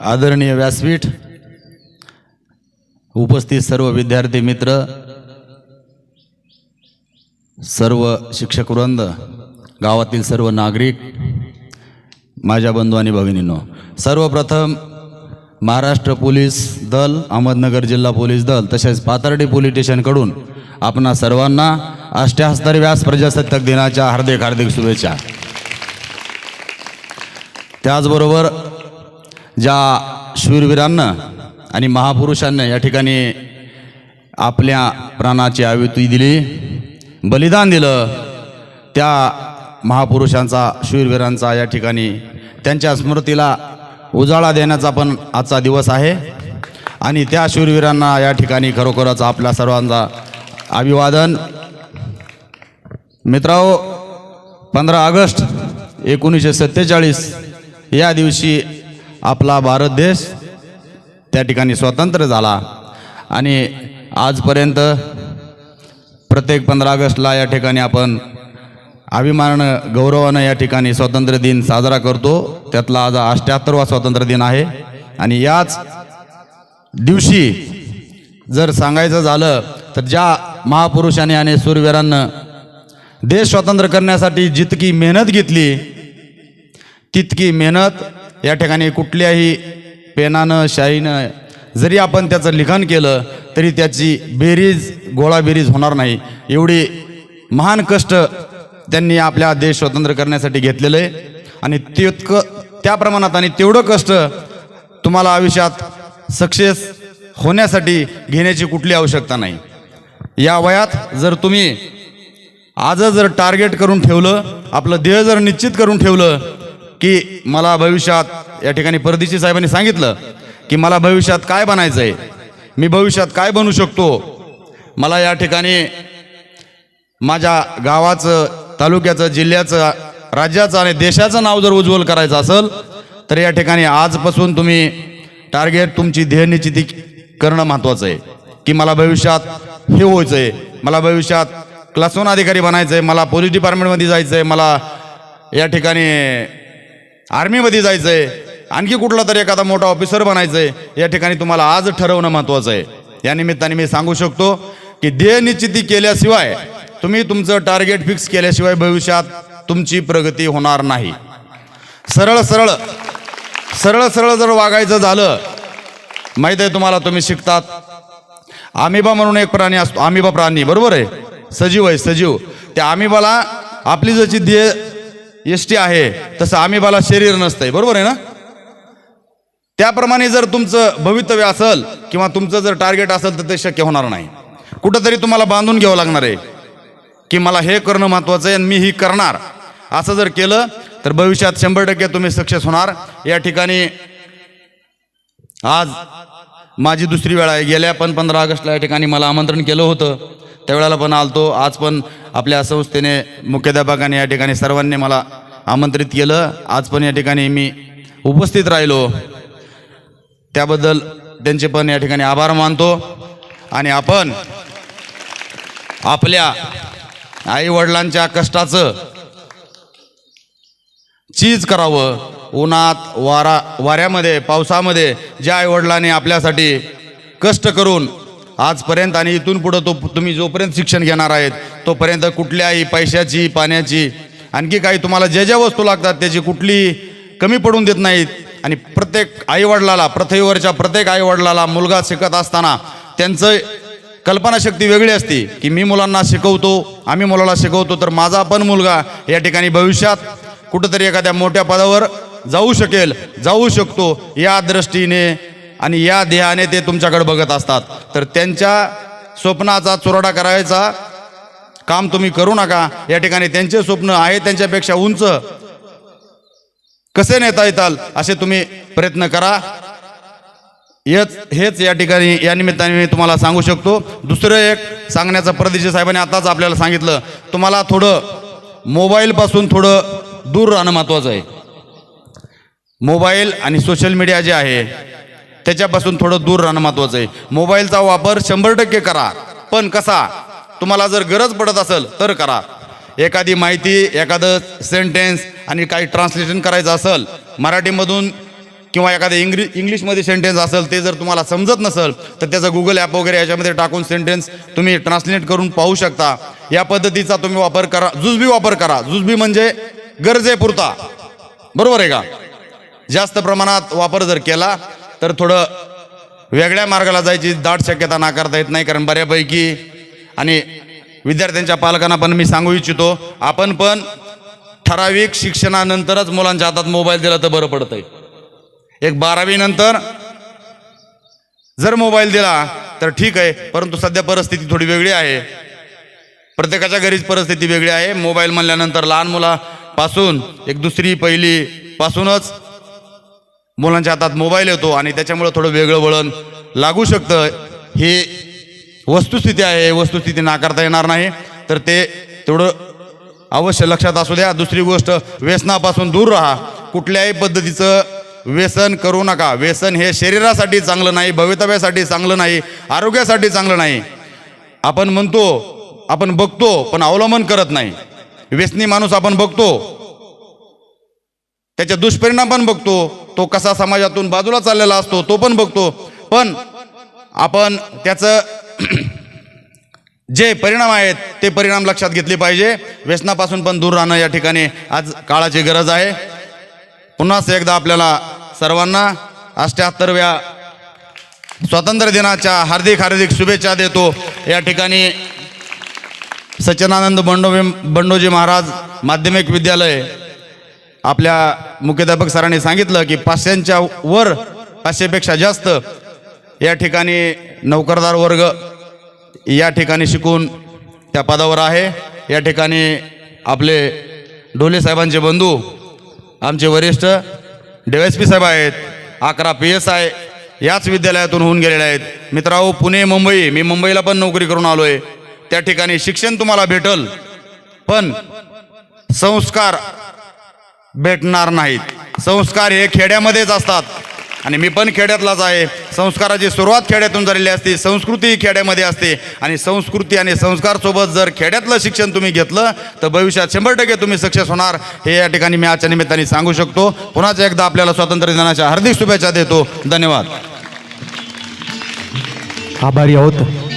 आदरणीय व्यासपीठ उपस्थित सर्व विद्यार्थी मित्र सर्व शिक्षकवृंद गावातील सर्व नागरिक माझ्या बंधू आणि भगिनींनो सर्वप्रथम महाराष्ट्र पोलीस दल अहमदनगर जिल्हा पोलीस दल तसेच पाथर्डी पोलीस स्टेशनकडून आपणा सर्वांना अष्टहस्तर व्यास प्रजासत्ताक दिनाच्या हार्दिक हार्दिक शुभेच्छा. त्याचबरोबर ज्या शूरवीरांना आणि महापुरुषांना या ठिकाणी आपल्या प्राणाची आवृत्ती दिली बलिदान दिलं त्या महापुरुषांचा शूरवीरांचा या ठिकाणी त्यांच्या स्मृतीला उजाळा देण्याचा पण आजचा दिवस आहे. आणि त्या शूरवीरांना या ठिकाणी खरोखरच आपल्या सर्वांचा अभिवादन. मित्रांनो पंधरा ऑगस्ट एकोणीसशे सत्तेचाळीस या दिवशी आपला भारत देश त्या ठिकाणी स्वतंत्र झाला. आणि आजपर्यंत प्रत्येक पंधरा ऑगस्टला या ठिकाणी आपण अभिमानानं गौरवानं या ठिकाणी स्वातंत्र्य दिन साजरा करतो. त्यातला आज अष्ट्याहत्तरवा स्वातंत्र्य दिन आहे. आणि याच दिवशी जर सांगायचं झालं तर ज्या महापुरुषांनी आणि सूरवीरांना देश स्वतंत्र करण्यासाठी जितकी मेहनत घेतली तितकी मेहनत या ठिकाणी कुठल्याही पेनानं शाईनं जरी आपण त्याचं लिखाण केलं तरी त्याची बेरीज गोळाबेरीज होणार नाही. एवढी महान कष्ट त्यांनी आपल्या देश स्वतंत्र करण्यासाठी घेतलेलं आहे. आणि तितकं त्या प्रमाणात आणि तेवढं कष्ट तुम्हाला आयुष्यात सक्सेस होण्यासाठी घेण्याची कुठली आवश्यकता नाही. या वयात जर तुम्ही आज जर टार्गेट करून ठेवलं आपलं ध्येय जर निश्चित करून ठेवलं की मला भविष्यात या ठिकाणी परदेशी साहेबांनी सांगितलं की मला भविष्यात काय बनायचं आहे मी भविष्यात काय बनू शकतो? मला या ठिकाणी माझ्या गावाचं तालुक्याचं जिल्ह्याचं राज्याचं आणि देशाचं नाव जर उज्ज्वल करायचं असेल तर या ठिकाणी आजपासून तुम्ही टार्गेट तुमची ध्येयनिश्चिती करणं महत्त्वाचं आहे. की मला भविष्यात हे व्हायचं आहे मला भविष्यात क्लास वन अधिकारी बनायचं आहे मला पोलीस डिपार्टमेंटमध्ये जायचं आहे मला या ठिकाणी आर्मीमध्ये जायचं आहे आणखी कुठला तरी एखादा मोठा ऑफिसर बनायचं आहे या ठिकाणी तुम्हाला आज ठरवणं महत्त्वाचं आहे. या निमित्ताने मी सांगू शकतो की ध्येय निश्चिती केल्याशिवाय तुम्ही तुमचं टार्गेट फिक्स केल्याशिवाय भविष्यात तुमची प्रगती होणार नाही. सरळ सरळ सरळ सरळ जर वागायचं झालं माहीत आहे तुम्हाला तुम्ही शिकतात. आमिबा म्हणून एक प्राणी असतो आमिबा प्राणी बरोबर आहे? सजीव आहे सजीव. त्या आमिबाला आपली जशी ध्येय एष्टी आहे तसं आमिबाला शरीर नसतंय. बरोबर आहे ना? त्याप्रमाणे जर तुमचं भवितव्य असेल किंवा तुमचं जर टार्गेट असेल तर ते शक्य होणार नाही. कुठंतरी तुम्हाला बांधून घ्यावं लागणार आहे की मला हे करणं महत्त्वाचं आहे आणि मी ही करणार. असं जर केलं तर भविष्यात शंभर टक्के तुम्ही सक्सेस होणार. या ठिकाणी आज माझी दुसरी वेळ आहे. गेल्या पण पंधरा ऑगस्टला या ठिकाणी मला आमंत्रण केलं होतं. त्यावेळेला पण आलतो. आज पण आपल्या संस्थेने मुख्याध्यापकाने या ठिकाणी सर्वांनी मला आमंत्रित केलं. आज पण या ठिकाणी मी उपस्थित राहिलो. त्याबद्दल त्यांचे पण या ठिकाणी आभार मानतो. आणि आपण आपल्या आई वडिलांच्या कष्टाचं चीज करावं. उन्हात वारा वाऱ्यामध्ये पावसामध्ये ज्या आईवडिलांनी आपल्यासाठी कष्ट करून आजपर्यंत आणि इथून पुढं तो तुम्ही जोपर्यंत शिक्षण घेणार आहेत तोपर्यंत कुठल्याही पैशाची पाण्याची आणखी काही तुम्हाला ज्या ज्या वस्तू लागतात त्याची कुठली कमी पडून देत नाहीत. आणि प्रत्येक आईवडिलाला पृथ्वीवरच्या प्रत्येक आईवडिलाला मुलगा शिकत असताना त्यांचं कल्पनाशक्ती वेगळी असते की मी मुलांना शिकवतो आम्ही मुलाला शिकवतो तर माझा पण मुलगा या ठिकाणी भविष्यात कुठंतरी एखाद्या मोठ्या पदावर जाऊ शकेल जाऊ शकतो या दृष्टीने आणि या ध्येयाने ते तुमच्याकडे बघत असतात. तर त्यांच्या स्वप्नाचा चुराडा करायचा काम तुम्ही करू नका. या ठिकाणी त्यांचे स्वप्न आहे त्यांच्यापेक्षा उंच. कसे नेता येताल? असे तुम्ही प्रयत्न करा. हेच हेच या ठिकाणी या निमित्ताने मी तुम्हाला सांगू शकतो. दुसरं एक सांगण्याचं परदेशी साहेबांनी आताच आपल्याला सांगितलं. तुम्हाला थोडं मोबाईलपासून थोडं दूर राहणं महत्त्वाचं आहे. मोबाईल आणि सोशल मीडिया जे आहे त्याच्यापासून थोडं दूर राहणं महत्त्वाचं आहे. मोबाईलचा वापर शंभर टक्के करा. पण कसा? तुम्हाला जर गरज पडत असेल तर करा. एखादी माहिती एखादं सेंटेन्स आणि काही ट्रान्सलेशन करायचं असेल मराठीमधून किंवा एखादं इंग्रि इंग्लिशमध्ये सेंटेन्स असेल ते जर तुम्हाला समजत नसेल तर त्याचं गुगल ॲप वगैरे याच्यामध्ये टाकून सेंटेन्स तुम्ही ट्रान्सलेट करून पाहू शकता. या पद्धतीचा तुम्ही वापर करा. जुजबी वापर करा. जुजबी म्हणजे गरजेपुरता. बरोबर आहे का? जास्त प्रमाणात वापर जर केला तर थोडं वेगळ्या मार्गाला जायची दाट शक्यता नाकारता येत नाही कारण बऱ्यापैकी आणि विद्यार्थ्यांच्या पालकांना पण मी सांगू इच्छितो आपण पण ठराविक शिक्षणानंतरच मुलांच्या हातात मोबाईल दिला तर बरं पडतंय. एक बारावी नंतर जर मोबाईल दिला तर ठीक आहे परंतु सध्या परिस्थिती थोडी वेगळी आहे. प्रत्येकाच्या घरीच परिस्थिती वेगळी आहे. मोबाईल म्हणल्यानंतर लहान मुलापासून एक दुसरी पहिली पासूनच मुलांच्या हातात मोबाईल येतो आणि त्याच्यामुळं थोडं वेगळं वळण लागू शकतं. हे वस्तुस्थिती आहे वस्तुस्थिती नाकारता येणार नाही. तर ते तेवढं अवश्य लक्षात असू द्या. दुसरी गोष्ट व्यसनापासून दूर राहा. कुठल्याही पद्धतीचं व्यसन करू नका. व्यसन हे शरीरासाठी चांगलं नाही भवितव्यासाठी चांगलं नाही आरोग्यासाठी चांगलं नाही. आपण म्हणतो आपण बघतो पण अवलंबन करत नाही. व्यसनी माणूस आपण बघतो. त्याचे दुष्परिणाम पण बघतो. तो कसा समाजातून बाजूला चाललेला असतो तो पण बघतो. पण आपण त्याचं जे परिणाम आहेत ते परिणाम लक्षात घेतले पाहिजे. व्यसनापासून पण दूर राहणं या ठिकाणी आज काळाची गरज आहे. पुन्हा एकदा आपल्याला सर्वांना अष्ट्याहत्तरव्या स्वातंत्र्य दिनाच्या हार्दिक हार्दिक शुभेच्छा देतो. या ठिकाणी सच्चिदानंद बंडो बंडोजी महाराज माध्यमिक विद्यालय आपल्या मुख्याध्यापक सरांनी सांगितलं की पाचशेच्या वर पाचशेपेक्षा जास्त या ठिकाणी नोकरदार वर्ग या ठिकाणी शिकून त्या पदावर आहे. या ठिकाणी आपले ढोले साहेबांचे बंधू आमचे वरिष्ठ डी पी साहेब आहेत अकरा पी एस आय याच विद्यालयातून होऊन गेलेले आहेत. मित्रांनो पुणे मुंबई मी मुंबईला पण नोकरी करून आलो आहे त्या ठिकाणी शिक्षण तुम्हाला भेटल पण संस्कार भेटणार नाहीत. संस्कार हे खेड्यामध्येच असतात. आणि मी पण खेड्यातलाच आहे. संस्काराची सुरुवात खेड्यातून झालेली असते संस्कृती ही खेड्यामध्ये असते. आणि संस्कृती आणि संस्कारसोबत जर खेड्यातलं शिक्षण तुम्ही घेतलं तर भविष्यात शंभर टक्के तुम्ही सक्सेस होणार. हे या ठिकाणी मी आजच्या निमित्ताने सांगू शकतो. पुन्हाच एकदा आपल्याला स्वातंत्र्य दिनाच्या हार्दिक शुभेच्छा देतो. धन्यवाद. आभारी आहोत.